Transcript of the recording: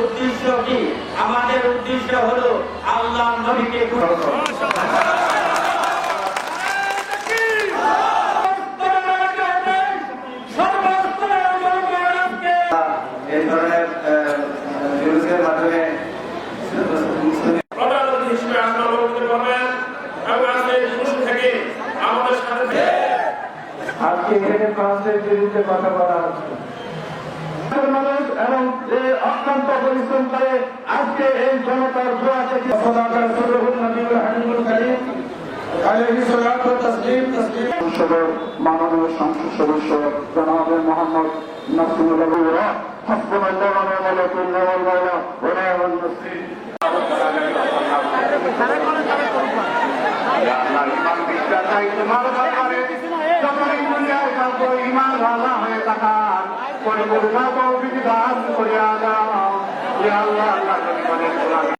উদ্দেশ্য কি আমাদের উদ্দেশ্য হলো আল্লাহ নবীকে এই ধরনের নিউজের মাধ্যমে প্রধান অতিথি হিসেবে আপনারা বক্তব্য করবেন এবং আজকে এই দিবস থেকে আমাদের সাথে আজকে এখানে ফ্রান্সের বিরুদ্ধে কথা বলা হচ্ছে। এবং অত্যন্ত পরিশ্রম করে আজকে এই জনতার দোয়া থেকে মাননীয় সংসদ সদস্য জনাব মোহাম্মদ নাসিমুল্লাহ নাসির। আল্লাহ ইমান বিশ্বাস নাই তোমার ব্যাপারে যখন দুনিয়ায় থাকব ইমান আল্লাহ হয়ে থাকার পরিপূর্ণ